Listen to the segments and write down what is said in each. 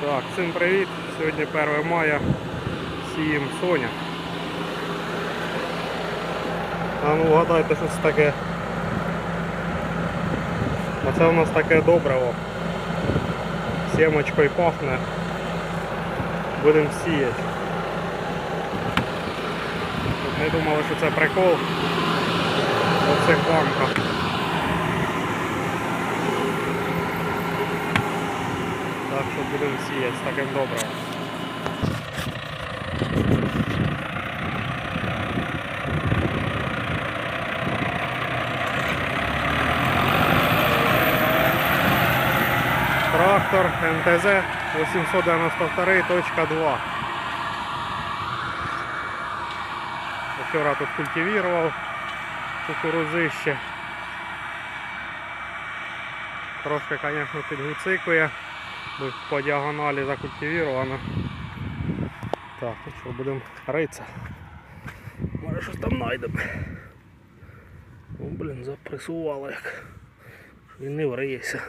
Так, всім привіт! Сьогодні 1 мая, сіємо Соня. А ну вгадайте, що це таке. А це у нас таке добриво. Сімочкою пахне. Будемо сіяти. Не думали, що це прикол. Оце банка. Так що будемо сіяти з таким добрим. Трактор МТЗ 892.2. Вчора тут культивував кукурузище. Трошки, звісно, підгуцикує, бо по діагоналі закультивіровано. Так, ну що, будемо ритися. Може щось там знайдемо. О, блін, запресувало як. Він не вриється.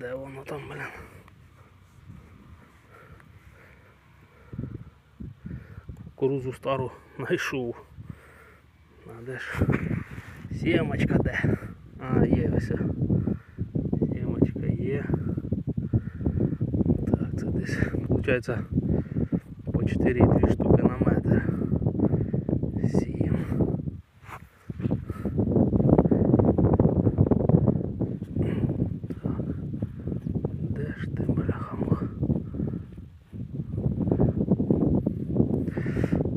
Де воно там, блін? Кукурузу стару знайшов. А де ж? Сімочка де? А, є ось. Сімочка є. Так, це десь, виходить, по 4-2 штуки на метр. Сім. Так. Де ж ти, бляхамах?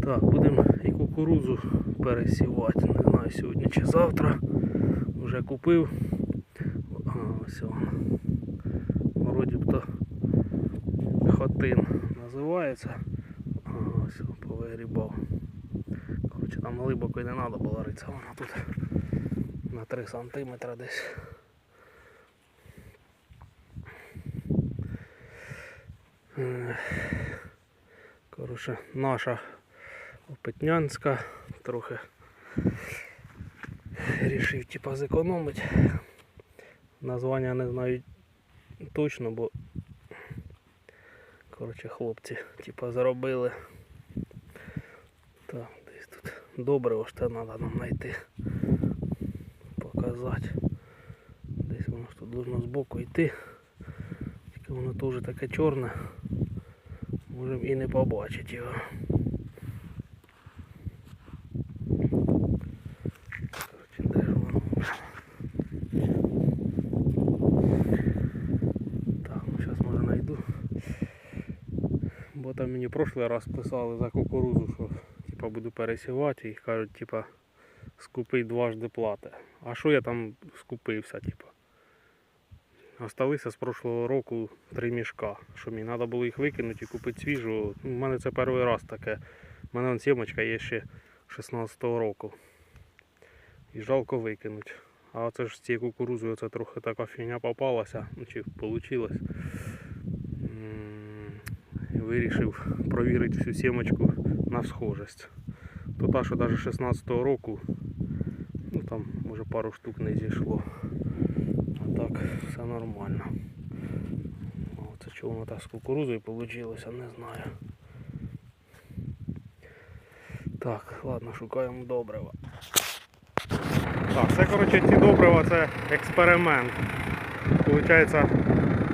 Так, будемо і кукурузу пересівати. Не знаю сьогодні чи завтра. Вже купив. А, ось воно. Вроді б то хотин називається. Ось повигрібав. Коротше, там глибоко і не треба було ритися, вона тут на 3 сантиметри десь. Коротше, наша опитнянська трохи рішив типа зекономити. Названня не знаю точно, бо коротше хлопці типа заробили. Так, десь тут добре ж треба нам знайти. Показати. Десь воно ж тут должно збоку йти. Тільки воно теж таке чорне. Можемо і не побачити його. Коротше, де ж воно? Так, ну зараз може знайду. Бо там мені прошлий раз писали за кукурузу, що типа буду пересівати і кажуть, типа скупий дважди плати. А що я там скупився, типа? Осталися з прошлого року три мішка, що мені треба було їх викинути і купити свіжу. У мене це перший раз таке. У мене вон сімочка є ще 16-го року. І жалко викинути. А оце ж з цією кукурузою це трохи така фігня попалася, ну чи вийшло. Вирішив провірити всю сімочку на схожість. То та, що навіть 16-го року, ну там може пару штук не зійшло. А так все нормально. А Оце чого воно так з кукурузою вийшло, не знаю. Так, ладно, шукаємо добрива. Так, це коротше ці добрива це експеримент. Получається,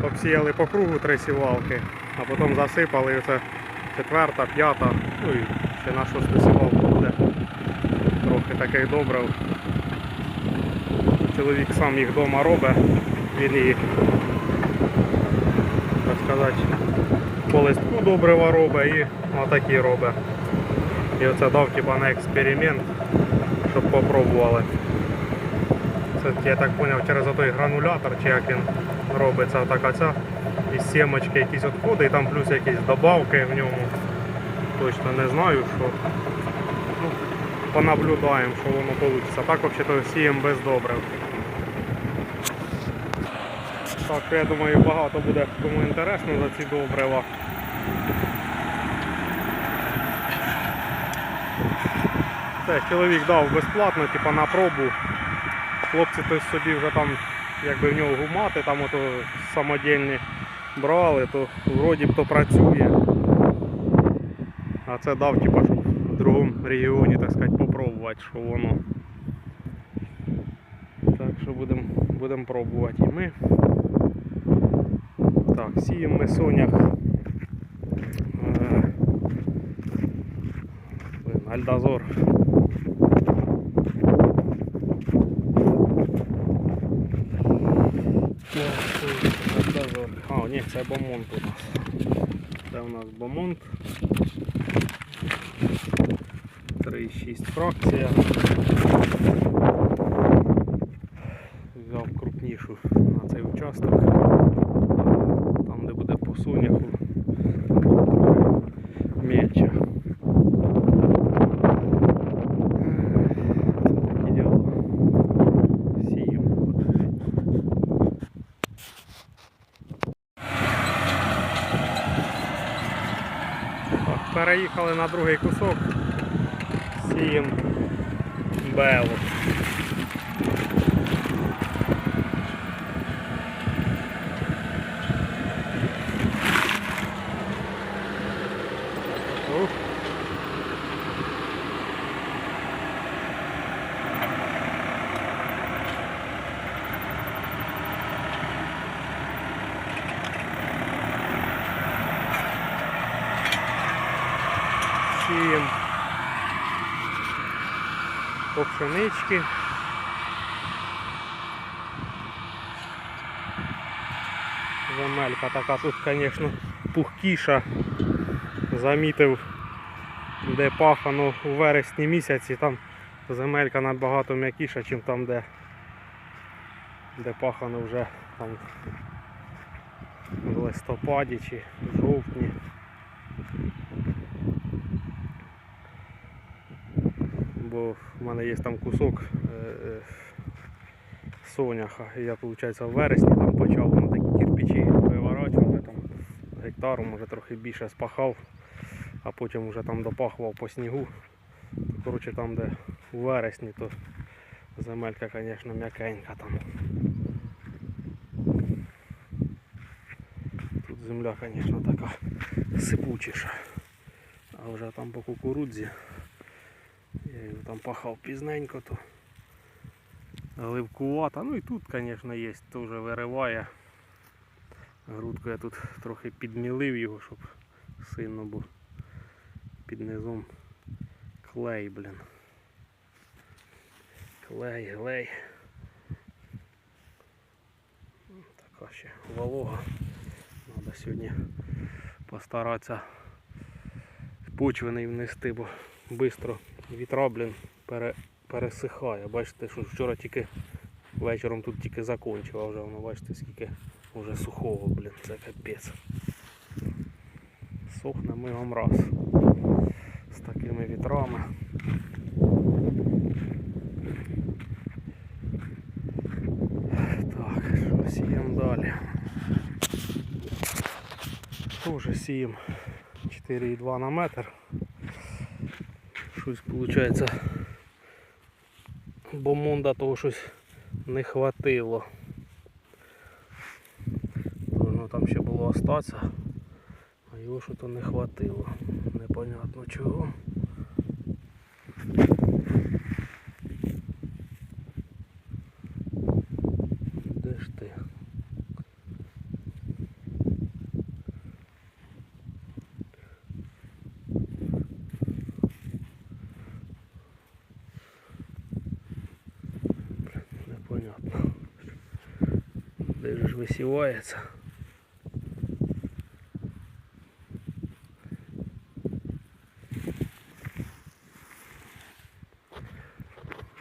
обсіяли по кругу три сівалки, а потім засипали і це четверта, п'ята, ну і ще на шосту сівалку буде. Трохи таких добрив. Чоловік сам їх вдома робить, він їх, так сказати, по добрива робить і отакі робить. І оце дав типа на експеримент, щоб попробували. Це я так зрозумів через той гранулятор, чи як він робиться, така ця із сімочки якісь відходи, і там плюс якісь добавки в ньому. Точно не знаю, що. Ну, понаблюдаємо, що воно вийде. Так взагалі сіємо без добрив. Так, я думаю, багато буде кому інтересно за ці добрива. Це чоловік дав безплатно, типа на пробу. Хлопці той собі вже там якби в нього гумати там ото самодільні брали, то вроді б то працює. А це дав типа, щоб в другому регіоні, так сказати, попробувати, що воно. Так що будемо будем пробувати і ми. Так, сіємо ми сонях. Е, Альдазор. Альдазор. А, ні, це бомонт у нас. Це у нас бомонт. 3,6 фракція. Взяв крупнішу на цей участок. Там, де буде по соняху, буде трохи мельче. Такі діла. Сіємо. Так, переїхали на другий кусок. Сіємо белу. Сіємо по пшенички. Земелька така тут, звісно, пухкіша. Замітив, де пахано у вересні місяці, там земелька набагато м'якіша, ніж там, де, де пахано вже там в листопаді чи в жовтні. Бо в мене є там кусок е, е, соняха. І я, виходить, в вересні там почав на такі кирпичі виворачувати, там гектару, може трохи більше спахав, а потім вже там допахував по снігу. Коротше, там, де у вересні, то земелька, звісно, м'якенька там. Тут земля, звісно, така сипучіша. А вже там по кукурудзі. Я його там пахав пізненько, то гливкувата. Ну і тут, звісно, є, теж вириває. Грудку я тут трохи підмілив його, щоб сильно був під низом клей, блін. Клей, глей. Така ще волога. Треба сьогодні постаратися почви не внести, бо швидко вітра, блін, пере, пересихає. Бачите, що вчора тільки вечором тут тільки закончив, вже воно бачите скільки вже сухого, блін, це капець. Сохне мигом раз. З такими вітрами. Так, що сіємо далі? Тоже сіємо 4,2 на метр. Щось виходить. Бомонда того щось не хватило. Воно там ще було остатися, а його що то не хватило. Непонятно чого. Де ж ти? Непонятно. Де ж висівається?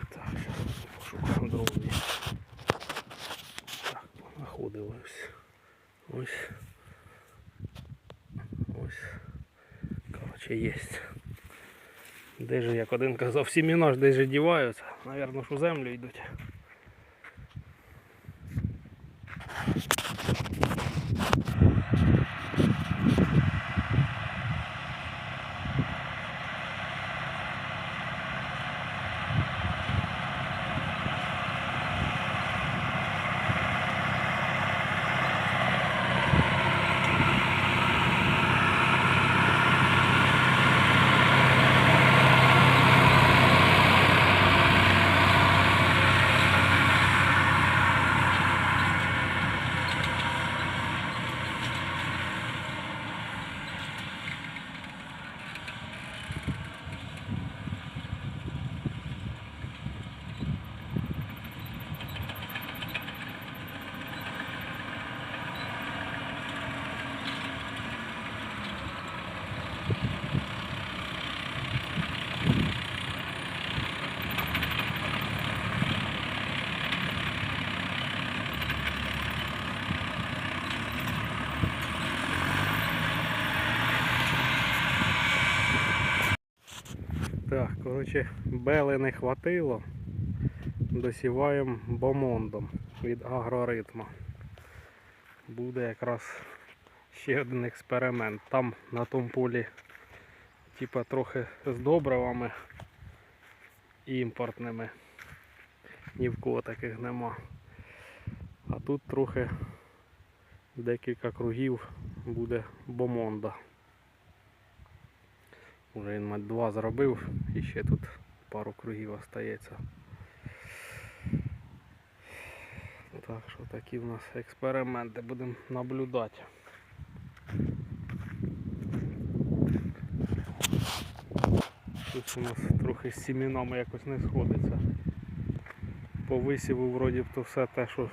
Так, зараз пошукаємо дровні. Так, знаходили ось. Ось. Коротше, є. Де як один казав, сіміна ж десь же діваються. Навірно, ж у землю йдуть. Так, коротше, бели не хватило. Досіваємо бомондом від агроритма. Буде якраз ще один експеримент. Там на тому полі типа трохи з добривами імпортними. Ні в кого таких нема. А тут трохи декілька кругів буде бомонда. Уже він мать два зробив і ще тут пару кругів остається. Так що такі в нас експерименти будемо наблюдати. Тут у нас трохи з сімінами якось не сходиться. По висіву вроді то все те, що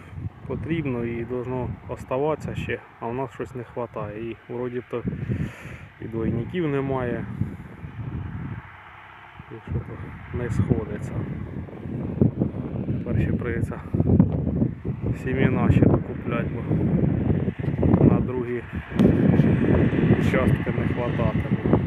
потрібно і должно оставатися ще, а в нас щось не вистачає. І вроді б то і двойників немає. І що то не сходиться. Тепер ще прийдеться сім'яна ще докупляти, бо на другі частки не хвататиме.